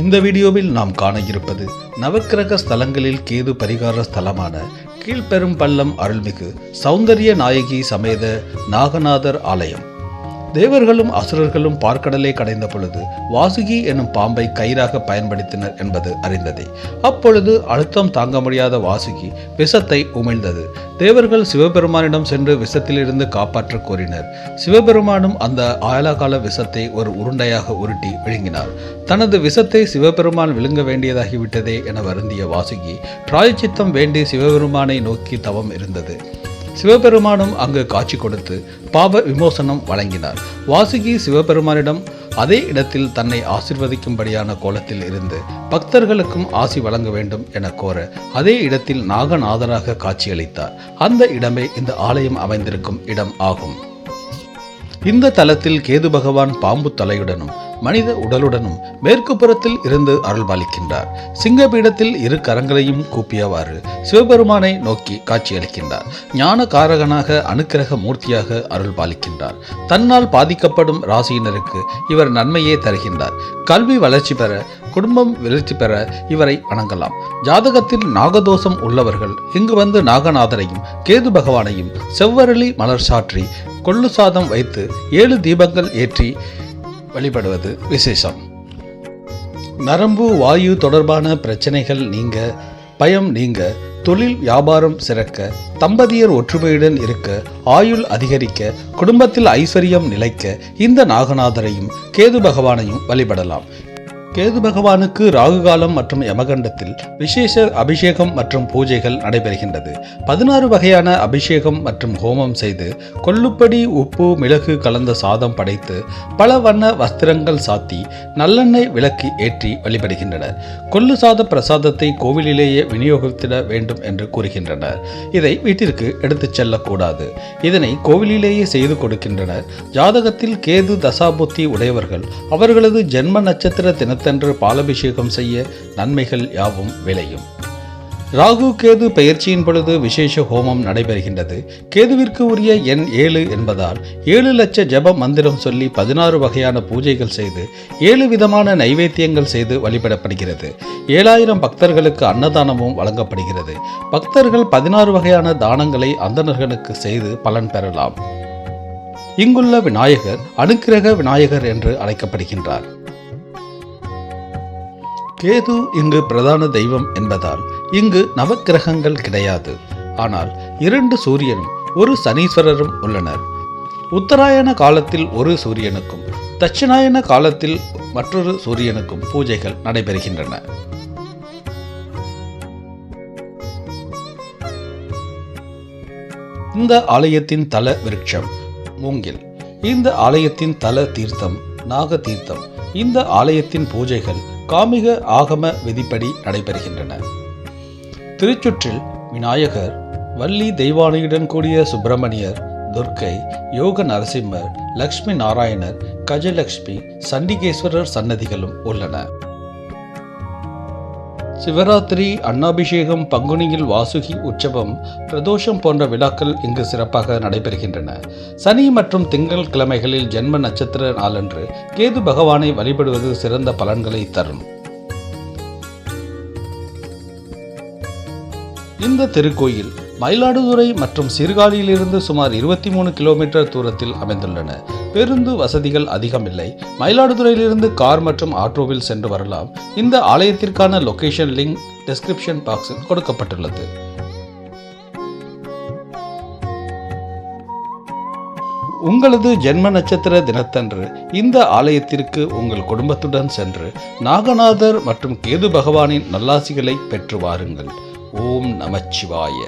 இந்த வீடியோவில் நாம் காண இருப்பது நவக்கிரக ஸ்தலங்களில் கேது பரிகார ஸ்தலமான கீழ்பெரும்பள்ளம் அருள்மிகு சௌந்தரிய நாயகி சமேத நாகநாதர் ஆலயம். தேவர்களும் அசுரர்களும் பார்க்கடலை கடைந்த பொழுது வாசுகி எனும் பாம்பை கயிறாக பயன்படுத்தினர் என்பது அறிந்ததே. அப்பொழுது அழுத்தம் தாங்க முடியாத வாசுகி விஷத்தை உமிழ்ந்தது. தேவர்கள் சிவபெருமானிடம் சென்று விஷத்திலிருந்து காப்பாற்ற கோரினர். சிவபெருமானும் அந்த ஆயலகால விஷத்தை ஒரு உருண்டையாக உருட்டி விழுங்கினார். தனது விஷத்தை சிவபெருமான் விழுங்க வேண்டியதாகிவிட்டதே என வருந்திய வாசுகி பிராயச்சித்தம் வேண்டி சிவபெருமானை நோக்கி தவம் இருந்தது. சிவபெருமானும் அங்கு காட்சி கொடுத்து பாவ விமோசனம் வழங்கினார். வாசுகி சிவபெருமானிடம் அதே இடத்தில் தன்னை ஆசிர்வதிக்கும்படியான கோலத்தில் இருந்து பக்தர்களுக்கும் ஆசி வழங்க வேண்டும் என கோர அதே இடத்தில் நாகநாதராக காட்சியளித்தார். அந்த இடமே இந்த ஆலயம் அமைந்திருக்கும் இடம் ஆகும். இந்த தலத்தில் கேது பகவான் பாம்பு தலையுடனும் மனித உடலுடனும் மேற்கு புறத்தில் இருந்து அருள்பாலிக்கின்றார். சிங்கபீடத்தில் இரு கரங்களையும் கூப்பியவாறு சிவபெருமானை நோக்கி காட்சியளிக்கின்றார். ஞான காரகனாக அனுக்கிரக மூர்த்தியாக அருள்பாலிக்கின்றார். தன்னால் பாதிக்கப்படும் ராசியினருக்கு இவர் நன்மையே தருகின்றார். கல்வி வளர்ச்சி பெற குடும்பம் வளர்ச்சி பெற இவரை வணங்கலாம். ஜாதகத்தில் நாகதோஷம் உள்ளவர்கள் இங்கு வந்து நாகநாதரையும் கேது பகவானையும் செவ்வரளி மலர் சாற்றி கொள்ளு சாதம் வைத்து ஏழு தீபங்கள் ஏற்றி வழிபடுவது விசேஷம். நரம்பு வாயு தொடர்பான பிரச்சனைகள் நீங்க பயம் நீங்க தொழில் வியாபாரம் சிறக்க தம்பதியர் ஒற்றுமையுடன் இருக்க ஆயுள் அதிகரிக்க குடும்பத்தில் ஐஸ்வர்யம் நிலைக்க இந்த நாகநாதரையும் கேது பகவானையும் வழிபடலாம். கேது பகவானுக்கு ராகு காலம் மற்றும் யமகண்டத்தில் விசேஷ அபிஷேகம் மற்றும் பூஜைகள் நடைபெறுகின்றது. பதினாறு வகையான அபிஷேகம் மற்றும் ஹோமம் செய்து கொள்ளுப்படி உப்பு மிளகு கலந்த சாதம் படைத்து பல வண்ண வஸ்திரங்கள் சாத்தி நல்லெண்ணெய் விளக்கு ஏற்றி வழிபடுகின்றனர். கொள்ளு சாத பிரசாதத்தை கோவிலிலேயே விநியோகித்திட வேண்டும் என்று கூறுகின்றனர். இதை வீட்டிற்கு எடுத்துச் செல்லக்கூடாது. இதனை கோவிலிலேயே செய்து கொடுக்கின்றனர். ஜாதகத்தில் கேது தசாபுத்தி உடையவர்கள் அவர்களது ஜென்ம நட்சத்திர தினத்தன்று பாலபிஷேகம் செய்ய நன்மைகள் யாவும் விளையும். ராகு கேது பெயர்ச்சியின் பொழுது விசேஷ ஹோமம் நடைபெறுகின்றது. கேதுவிற்கு உரிய எண் ஏழு என்பதால் ஏழு லட்ச ஜெப மந்திரம் சொல்லி பதினாறு வகையான பூஜைகள் செய்து ஏழு விதமான நைவேத்தியங்கள் செய்து வழிபடப்படுகிறது. ஏழாயிரம் பக்தர்களுக்கு அன்னதானமும் வழங்கப்படுகிறது. பக்தர்கள் பதினாறு வகையான தானங்களை அந்தணர்களுக்கு செய்து பலன் பெறலாம். இங்குள்ள விநாயகர் அனுக்கிரக விநாயகர் என்று அழைக்கப்படுகின்றார். கேது இங்கு பிரதான தெய்வம் என்பதால் இங்கு நவக்கிரகங்கள் கிடையாது. ஆனால் இரண்டு சூரியனும் ஒரு சனீஸ்வரரும் உள்ளனர். உத்தராயண காலத்தில் ஒரு சூரியனுக்கும் தட்சிணாயன காலத்தில் மற்றொரு சூரியனுக்கும் பூஜைகள் நடைபெறுகின்றன. இந்த ஆலயத்தின் தல விருட்சம் மூங்கில். இந்த ஆலயத்தின் தல தீர்த்தம் நாக தீர்த்தம் இந்த ஆலயத்தின் பூஜைகள் காமிக ஆகம விதிப்படி நடைபெறுகின்றன. திருச்சுற்றில் விநாயகர் வள்ளி தெய்வானையுடன் கூடிய சுப்பிரமணியர் துர்க்கை யோக நரசிம்மர் லக்ஷ்மி நாராயணர் கஜலக்ஷ்மி சண்டிகேஸ்வரர் சன்னதிகளும் உள்ளன. சிவராத்திரி அன்னாபிஷேகம் பங்குனியில் வாசுகி உற்சவம் பிரதோஷம் போன்ற விழாக்கள் இங்கு சிறப்பாக நடைபெறுகின்றன. சனி மற்றும் திங்கள் கிழமைகளில் ஜென்ம நட்சத்திர நாளன்று கேது பகவானை வழிபடுவது சிறந்த பலன்களை தரும். இந்த திருக்கோயில் மயிலாடுதுறை மற்றும் சீர்காழியிலிருந்து சுமார் இருபத்தி மூணு கிலோமீட்டர் தூரத்தில் அமைந்துள்ளன. பேருந்து வசதிகள் அதிகம் இல்லை மயிலாடுதுறையிலிருந்து கார் மற்றும் ஆட்டோவில் சென்று வரலாம். இந்த ஆலயத்திற்கான லொகேஷன் லிங்க் டிஸ்கிரிப்ஷன் பாக்ஸில் கொடுக்கப்பட்டுள்ளது. உங்களது ஜென்ம நட்சத்திர தினத்தன்று இந்த ஆலயத்திற்கு உங்கள் குடும்பத்துடன் சென்று நாகநாதர் மற்றும் கேது பகவானின் நல்லாசிகளை பெற்று வாருங்கள். ஓம் நமச்சிவாய.